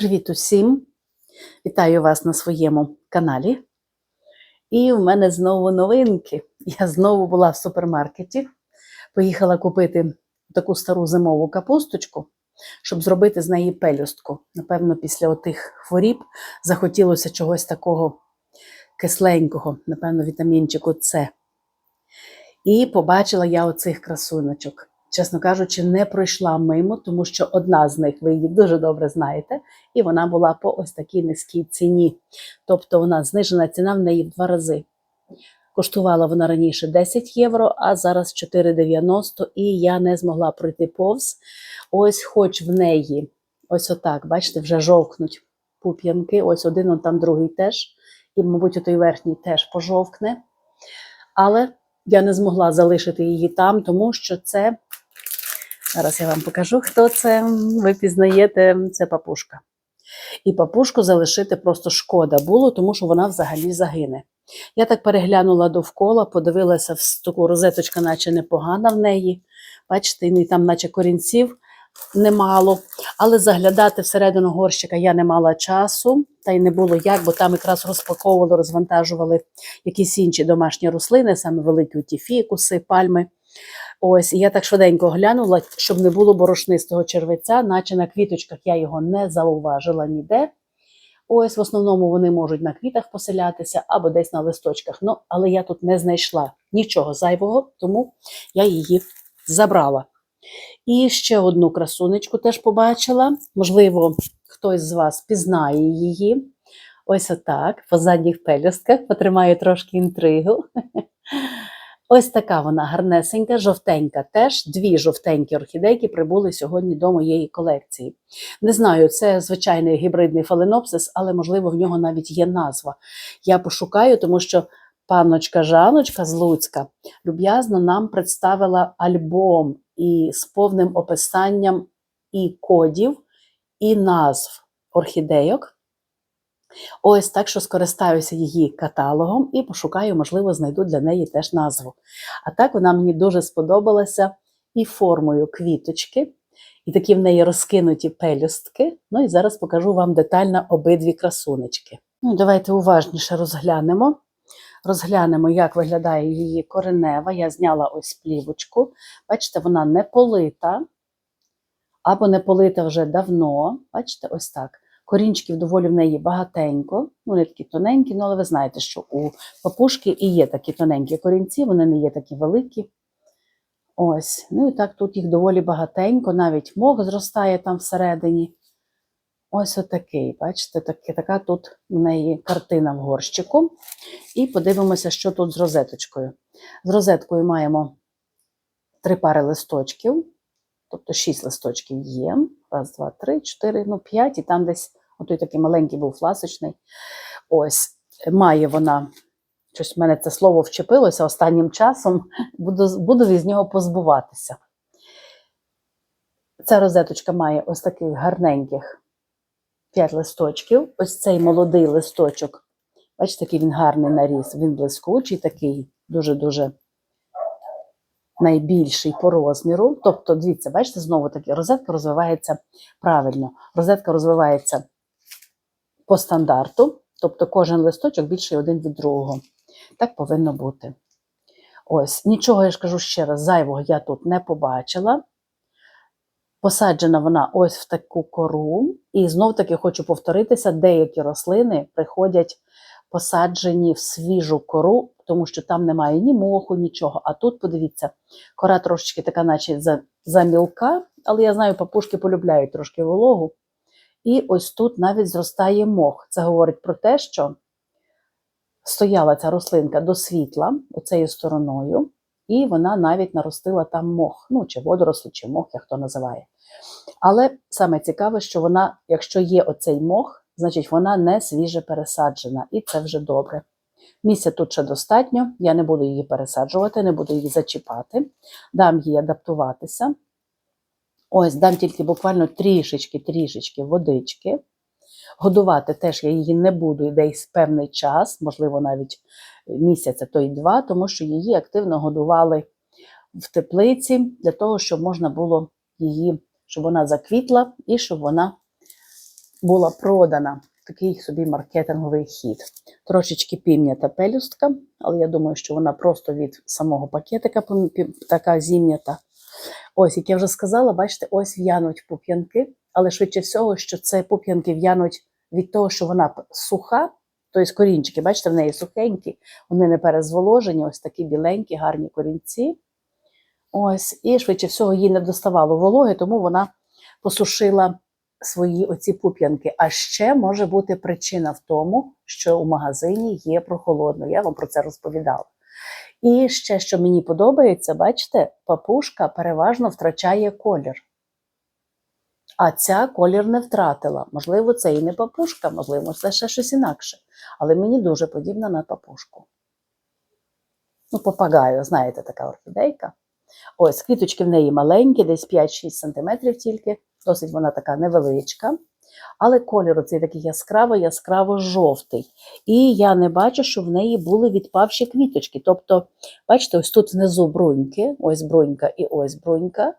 Привіт усім! Вітаю вас на своєму каналі. І в мене знову новинки. Я знову була в супермаркеті. Поїхала купити таку стару зимову капусточку, щоб зробити з неї пелюстку. Напевно, після отих хворіб захотілося чогось такого кисленького, напевно, вітамінчику С. І побачила я оцих красуночок. Чесно кажучи, не пройшла мимо, тому що одна з них, ви її дуже добре знаєте, і вона була по ось такій низькій ціні. Тобто вона знижена ціна в неї в два рази. Коштувала вона раніше 10 євро, а зараз 4,90, і я не змогла пройти повз. Ось, хоч в неї, ось отак, бачите, вже жовкнуть пуп'янки. Ось один, он там другий теж. І, мабуть, той верхній теж пожовкне. Але я не змогла залишити її там, тому що це. Зараз я вам покажу, хто це. Ви пізнаєте, це папушка. І папушку залишити просто шкода було, тому що вона взагалі загине. Я так переглянула довкола, подивилася таку розеточка, наче непогана в неї. Бачите, там, наче корінців немало. Але заглядати всередину горщика я не мала часу, та й не було як, бо там якраз розпаковували, розвантажували якісь інші домашні рослини, саме великі ті фікуси, пальми. Ось, і я так швиденько глянула, щоб не було борошнистого червеця, наче на квіточках я його не зауважила ніде. Ось, в основному вони можуть на квітах поселятися або десь на листочках. Ну, але я тут не знайшла нічого зайвого, тому я її забрала. І ще одну красунечку теж побачила. Можливо, хтось з вас пізнає її. Ось отак, по задніх пелюстках, потримаю трошки інтригу. Ось така вона гарнесенька, жовтенька. Теж дві жовтенькі орхідейки прибули сьогодні до моєї колекції. Не знаю, це звичайний гібридний фаленопсис, але, можливо, в нього навіть є назва. Я пошукаю, тому що панночка Жаночка з Луцька люб'язно нам представила альбом і з повним описанням і кодів, і назв орхідейок. Ось так, що скористаюся її каталогом і пошукаю, можливо, знайду для неї теж назву. А так вона мені дуже сподобалася і формою квіточки, і такі в неї розкинуті пелюстки. Ну і зараз покажу вам детально обидві красунечки. Ну, Давайте уважніше розглянемо. Розглянемо, як виглядає її коренева. Я зняла ось плівочку. Бачите, вона не полита, або не полита вже давно. Бачите, ось так. Корінчиків доволі в неї багатенько, вони такі тоненькі, ну, але ви знаєте, що у папушки і є такі тоненькі корінці, вони не є такі великі. Ось, ну і так тут їх доволі багатенько, навіть мох зростає там всередині. Ось отакий, бачите, такі, така тут в неї картина в горщику. І подивимося, що тут з розеточкою. З розеткою маємо три пари листочків, тобто шість листочків є. Раз, два, три, чотири, ну, п'ять, і там десь отой такий маленький був фласочний. Ось, має вона, щось в мене це слово вчепилося останнім часом, буду, буду від нього позбуватися. Ця розеточка має ось таких гарненьких 5 листочків. Ось цей молодий листочок, бачите, який він гарний наріс, він блискучий, такий дуже-дуже найбільший по розміру. Тобто, дивіться, бачите, знову таки розетка розвивається правильно. Розетка розвивається по стандарту, тобто кожен листочок більший один від другого. Так повинно бути. Ось, нічого, я ж кажу ще раз, зайвого я тут не побачила. Посаджена вона ось в таку кору. І знов-таки хочу повторитися: деякі рослини приходять посаджені в свіжу кору, тому що там немає ні моху, нічого. А тут, подивіться, кора трошечки така, наче замілка, але я знаю, папушки полюбляють трошки вологу. І ось тут навіть зростає мох. Це говорить про те, що стояла ця рослинка до світла оцею стороною, і вона навіть наростила там мох, ну, чи водоросли, чи мох, як хто називає. Але саме цікаве, що вона, якщо є оцей мох, значить вона не свіже пересаджена, і це вже добре. Місця тут ще достатньо, я не буду її пересаджувати, не буду її зачіпати, дам їй адаптуватися. Ось, дам тільки буквально трішечки-трішечки водички. Годувати теж я її не буду десь певний час, можливо, навіть місяця, то й два, тому що її активно годували в теплиці для того, щоб можна було її, щоб вона заквітла і щоб вона була продана. Такий собі маркетинговий хід. Трошечки пім'ята пелюстка, але я думаю, що вона просто від самого пакетика така зім'ята. Ось, як я вже сказала, бачите, ось в'януть пуп'янки, але швидше всього, що це пуп'янки в'януть від того, що вона суха, тобто корінчики, бачите, в неї сухенькі, вони не перезволожені, ось такі біленькі, гарні корінці. Ось, і швидше всього їй не доставало вологи, тому вона посушила свої оці пуп'янки. А ще може бути причина в тому, що у магазині є прохолодно. Я вам про це розповідала. І ще, що мені подобається, бачите, папушка переважно втрачає колір. А ця колір не втратила. Можливо, це і не папушка, можливо, це ще щось інакше. Але мені дуже подібна на папушку. Ну, попагаю, знаєте, така орхідейка. Ось, квіточки в неї маленькі, десь 5-6 см тільки, досить вона така невеличка. Але колір оцей такий яскраво-яскраво-жовтий. І я не бачу, що в неї були відпавші квіточки. Тобто, бачите, ось тут внизу бруньки, ось брунька і ось брунька.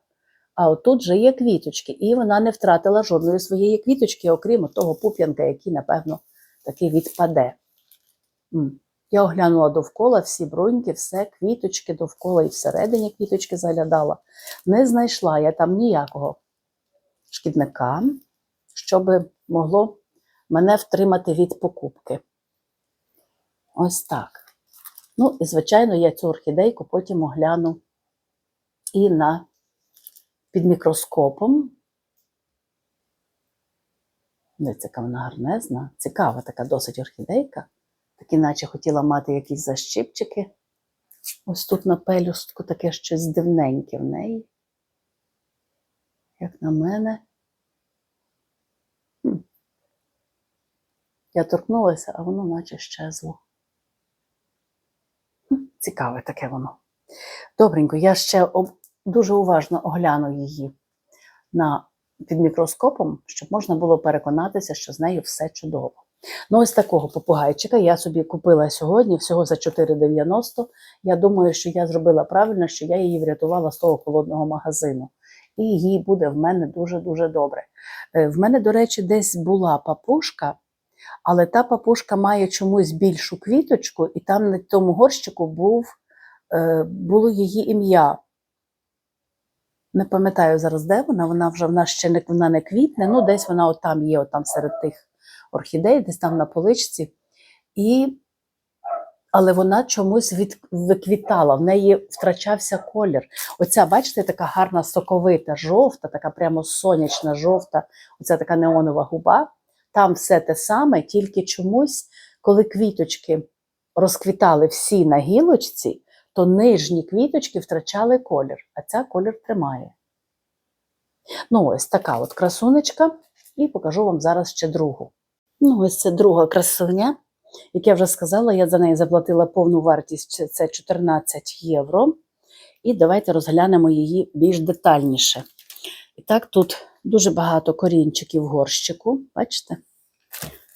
А отут вже є квіточки, і вона не втратила жодної своєї квіточки, окрім того пуп'янка, який, напевно, таки відпаде. Я оглянула довкола всі бруньки, все, квіточки довкола і всередині квіточки заглядала. Не знайшла я там ніякого шкідника, щоб могло мене втримати від покупки. Ось так. Ну, і, звичайно, я цю орхідейку потім огляну і на під мікроскопом. Дивіться, вона гарнезна, цікава така досить орхідейка. Так іначе хотіла мати якісь защипчики. Ось тут на пелюстку таке щось дивненьке в неї. Як на мене. Я торкнулася, а воно наче щезло. Цікаве таке воно. Добренько, я ще дуже уважно огляну її на, під мікроскопом, щоб можна було переконатися, що з нею все чудово. Ну, ось такого попугайчика я собі купила сьогодні, всього за 4,90. Я думаю, що я зробила правильно, що я її врятувала з того холодного магазину. І їй буде в мене дуже-дуже добре. Е, В мене, до речі, десь була папушка, але та папушка має чомусь більшу квіточку, і там на тому горщику був, е, було її ім'я. Не пам'ятаю зараз, де вона. Вона вже в нас ще не, вона не квітне, ну десь вона отам є, отам серед тих орхідей, десь там на поличці. І... Але вона чомусь від... виквітала, в неї втрачався колір. Оця, бачите, така гарна соковита, жовта, така прямо сонячна, жовта, оця така неонова губа. Там все те саме, тільки чомусь, коли квіточки розквітали всі на гілочці, то нижні квіточки втрачали колір, а ця колір тримає. Ну, ось така от красунечка, і покажу вам зараз ще другу. Ну, ось це друга красуня. Як я вже сказала, я за неї заплатила повну вартість це- це 14 євро. І давайте розглянемо її більш детальніше. І так, тут дуже багато корінчиків горщику. Бачите?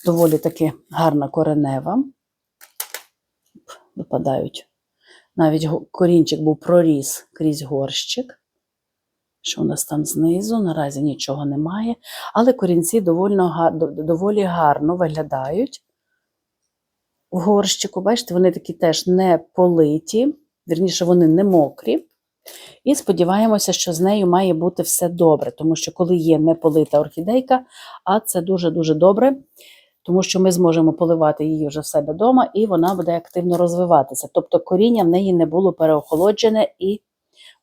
Доволі таки гарна коренева. Випадають. Навіть корінчик був проріс крізь горщик. Що у нас там знизу? Наразі нічого немає. Але корінці доволі, доволі гарно виглядають в горщику. Бачите, вони такі теж не политі, вірніше, вони не мокрі. І сподіваємося, що з нею має бути все добре, тому що коли є неполита орхідейка, а це дуже-дуже добре, тому що ми зможемо поливати її вже в себе вдома, і вона буде активно розвиватися. Тобто коріння в неї не було переохолоджене і,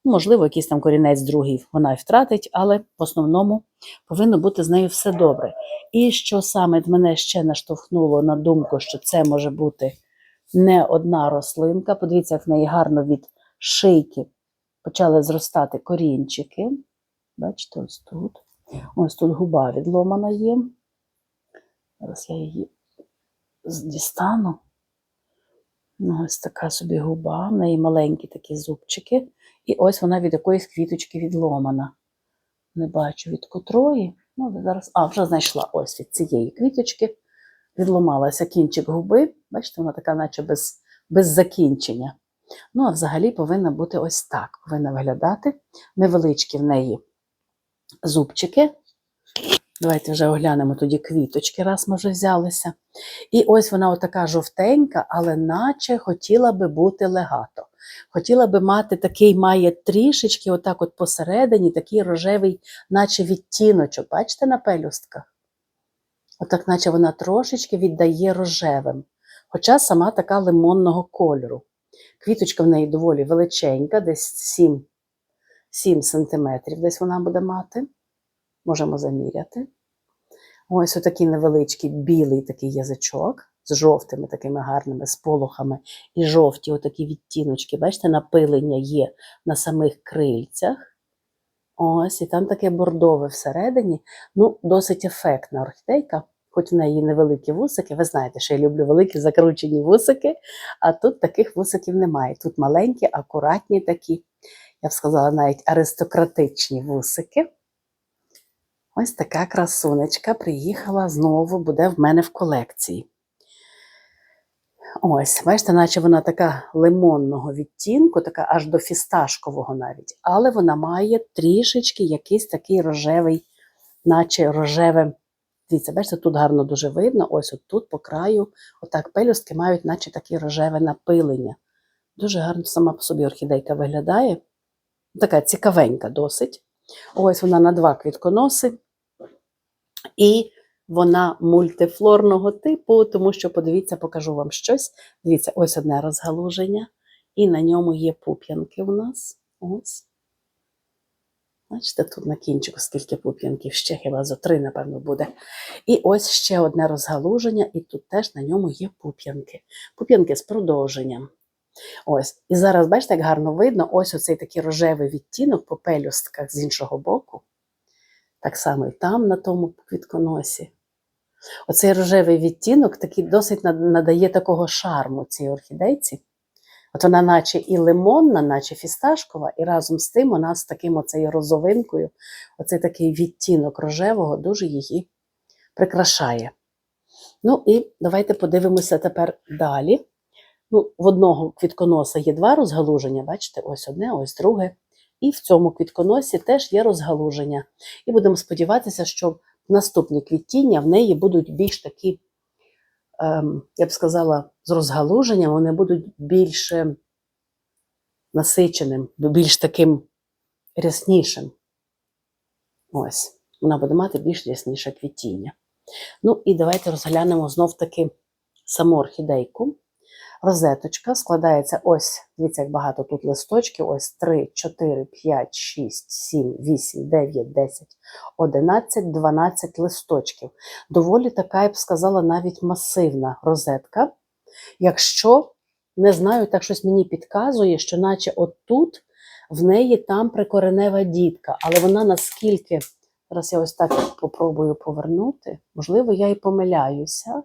можливо, якийсь там корінець другий вона й втратить, але в основному повинно бути з нею все добре. І що саме мене ще наштовхнуло на думку, що це може бути не одна рослинка. Подивіться, як в неї гарно від шийки почали зростати корінчики. Бачите, ось тут. Ось тут губа відломана є. Зараз я її дістану. Ну, ось така собі губа, в неї маленькі такі зубчики. І ось вона від якоїсь квіточки відломана. Не бачу від котрої. Ну, зараз, а, вже знайшла ось від цієї квіточки. Відломалася кінчик губи. Бачите, вона така, наче без, без закінчення. Ну, а взагалі повинна бути ось так. Повинна виглядати. Невеличкі в неї зубчики. Давайте вже оглянемо тоді квіточки, раз ми вже взялися. І ось вона отака жовтенька, але наче хотіла би бути легато. Хотіла би мати такий, має трішечки, отак от посередині, такий рожевий, наче відтіночок. Бачите на пелюстках? Отак, наче вона трошечки віддає рожевим. Хоча сама така лимонного кольору. Квіточка в неї доволі величенька, десь 7, 7 сантиметрів десь вона буде мати. Можемо заміряти. Ось отакий невеличкий білий такий язичок з жовтими такими гарними сполохами і жовті отакі відтіночки. Бачите, напилення є на самих крильцях. Ось, і там таке бордове всередині. Ну, досить ефектна орхідейка, хоч в неї невеликі вусики. Ви знаєте, що я люблю великі закручені вусики, а тут таких вусиків немає. Тут маленькі, акуратні такі, я б сказала, навіть аристократичні вусики. Ось така красунечка приїхала знову, буде в мене в колекції. Ось, бачите, наче вона така лимонного відтінку, така аж до фісташкового навіть, але вона має трішечки якийсь такий рожевий, наче рожеве. Дивіться, бачите, тут гарно дуже видно. Ось тут по краю, отак пелюстки мають, наче таке рожеве напилення. Дуже гарно сама по собі орхідейка виглядає. Така цікавенька досить. Ось вона на два квітконоси. І вона мультифлорного типу, тому що, подивіться, покажу вам щось. Дивіться, ось одне розгалуження, і на ньому є пуп'янки у нас. Ось. Бачите, тут на кінчику скільки пуп'янків, ще хіба зо три, напевно, буде. І ось ще одне розгалуження, і тут теж на ньому є пуп'янки. Пуп'янки з продовженням. Ось. І зараз, бачите, як гарно видно, ось оцей такий рожевий відтінок по пелюстках з іншого боку. Так само і там, на тому квітконосі. Оцей рожевий відтінок такий досить надає такого шарму цій орхідейці. От вона, наче і лимонна, наче фісташкова, і разом з тим вона з таким оцею розовинкою, оцей такий відтінок рожевого, дуже її прикрашає. Ну і давайте подивимося тепер далі. Ну, В одного квітконоса є два розгалуження, бачите, ось одне, ось друге. І в цьому квітконосі теж є розгалуження. І будемо сподіватися, що наступні квітіння в неї будуть більш такі, я б сказала, з розгалуженням, вони будуть більш насиченим, більш таким ряснішим. Ось, вона буде мати більш рясніше квітіння. Ну, і давайте розглянемо знов-таки саму орхідейку. Розеточка складається ось, дивіться, як багато тут листочків. Ось 3, 4, 5, 6, 7, 8, 9, 10, 11, 12 листочків. Доволі така, я б сказала, навіть масивна розетка. Якщо, не знаю, так щось мені підказує, що наче отут в неї там прикоренева дітка, але вона наскільки, зараз я ось так попробую повернути, можливо, я і помиляюся.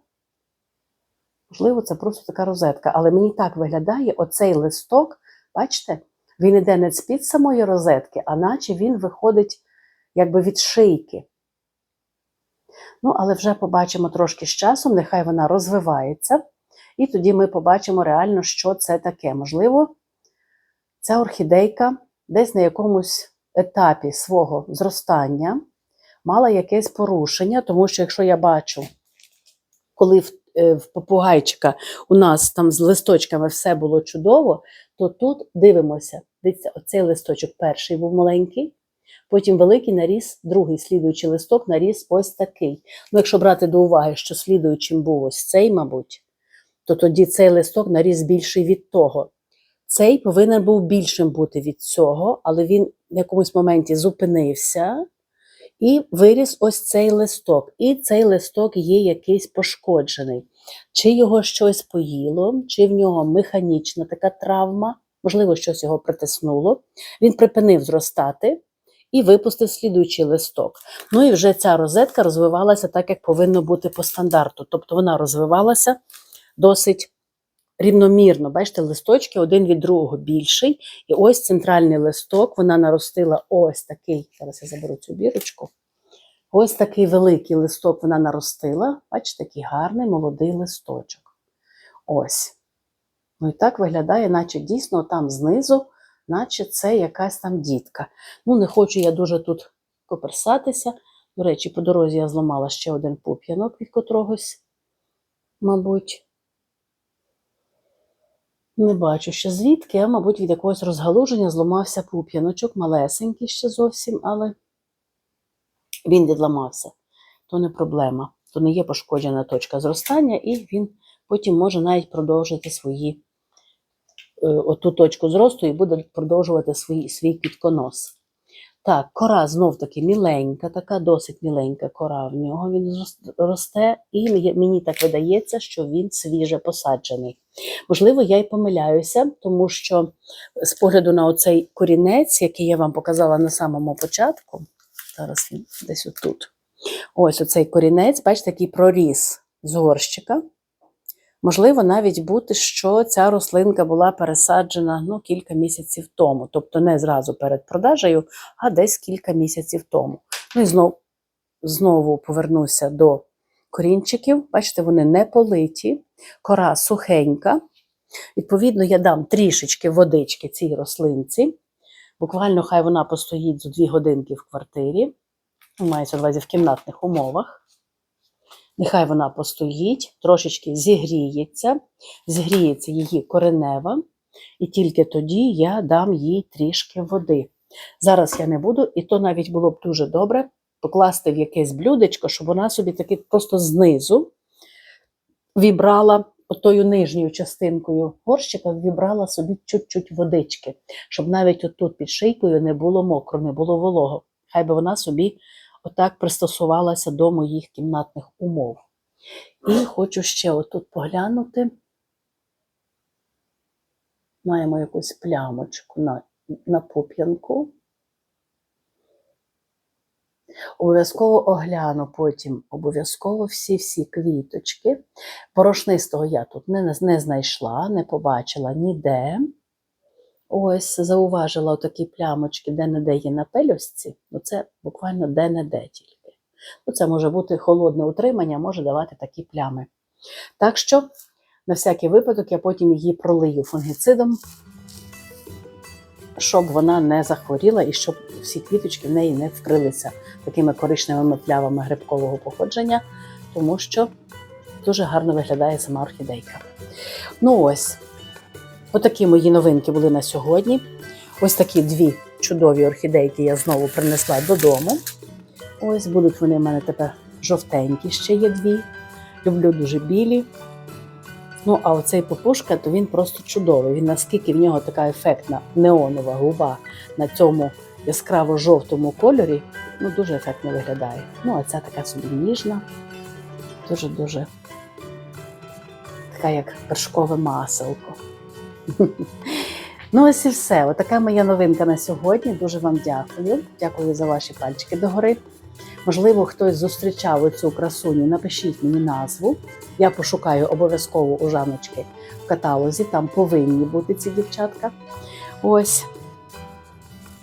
Можливо, це просто така розетка, але мені так виглядає оцей листок, бачите, він іде не з-під самої розетки, а наче він виходить якби від шийки. Ну, але вже побачимо трошки з часом, нехай вона розвивається, і тоді ми побачимо реально, що це таке. Можливо, ця орхідейка десь на якомусь етапі свого зростання мала якесь порушення, тому що якщо я бачу, коли в в попугайчика у нас там з листочками все було чудово, то тут дивимося. Дивіться, оцей листочок перший був маленький, потім великий наріс, другий слідуючий листок наріс ось такий. Ну, Якщо брати до уваги, що слідуючим був ось цей, мабуть, то тоді цей листок наріс більший від того. Цей повинен був більшим бути від цього, але він в якомусь моменті зупинився. І виріс ось цей листок. І цей листок є якийсь пошкоджений. Чи його щось поїло, чи в нього механічна така травма, можливо, щось його притиснуло. Він припинив зростати і випустив слідуючий листок. Ну і вже ця розетка розвивалася так, як повинно бути по стандарту. Тобто вона розвивалася досить рівномірно. Бачите, листочки один від другого більший. І ось центральний листок вона наростила ось такий. Зараз я заберу цю бірочку. Ось такий великий листок вона наростила. Бачите, такий гарний молодий листочок. Ось. Ну і так виглядає, наче дійсно там знизу, наче це якась там дітка. Ну, не хочу я дуже тут коперсатися. До речі, по дорозі я зламала ще один пуп'янок від котрогось, мабуть. Не бачу, що звідки, а, мабуть, від якогось розгалуження зламався пуп'яночок, малесенький ще зовсім, але він відламався. То не проблема, то не є пошкоджена точка зростання, і він потім може навіть продовжити свої, е, оту точку зросту і буде продовжувати свій, свій квітконос. Так, кора знов таки міленька, така досить міленька кора в нього. Він росте, і мені так видається, що він свіже посаджений. Можливо, я й помиляюся, тому що з погляду на оцей корінець, який я вам показала на самому початку, зараз він десь отут. Ось оцей корінець, бачите, який проріс з горщика. Можливо, навіть бути, що ця рослинка була пересаджена ну, кілька місяців тому, тобто не зразу перед продажею, а десь кілька місяців тому. Ну і знов, знову повернуся до корінчиків. Бачите, вони не политі, кора сухенька. Відповідно, я дам трішечки водички цій рослинці. Буквально хай вона постоїть за дві годинки в квартирі. Мається на увазі в кімнатних умовах. Нехай вона постоїть, трошечки зігріється, зігріється її коренева, і тільки тоді я дам їй трішки води. Зараз я не буду, і то навіть було б дуже добре покласти в якесь блюдечко, щоб вона собі таки просто знизу вібрала отою нижньою частинкою горщика, вібрала собі чуть-чуть водички, щоб навіть отут під шийкою не було мокро, не було волого. Хай би вона собі отак пристосувалася до моїх кімнатних умов. І хочу ще отут поглянути. Маємо якусь плямочку на, на пуп'янку. Обов'язково огляну потім обов'язково всі-всі квіточки. Порошнистого я тут не, не знайшла, не побачила ніде. Ось зауважила отакі плямочки, де-не-де є на пелюстці. Ну, це буквально де-не-де тільки. Ну, це може бути холодне утримання, може давати такі плями. Так що, на всякий випадок, я потім її пролию фунгіцидом, щоб вона не захворіла і щоб всі квіточки в неї не вкрилися такими коричневими плявами грибкового походження, тому що дуже гарно виглядає сама орхідейка. Ну ось, отакі мої новинки були на сьогодні. Ось такі дві чудові орхідейки я знову принесла додому. Ось будуть вони в мене тепер жовтенькі, ще є дві. Люблю дуже білі. Ну, а оцей попушка, то він просто чудовий. Він наскільки в нього така ефектна неонова губа на цьому яскраво-жовтому кольорі, ну дуже ефектно виглядає. Ну, а ця така собі ніжна, дуже-дуже така, як вершкове маселко. Ну, ось і все. Отака моя новинка на сьогодні. Дуже вам дякую. Дякую за ваші пальчики догори. Можливо, хтось зустрічав оцю красуню. Напишіть мені назву. Я пошукаю обов'язково у Жаночки в каталозі. Там повинні бути ці дівчатка. Ось.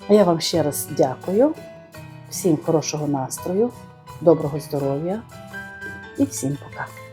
А я вам ще раз дякую. Всім хорошого настрою, доброго здоров'я і всім пока.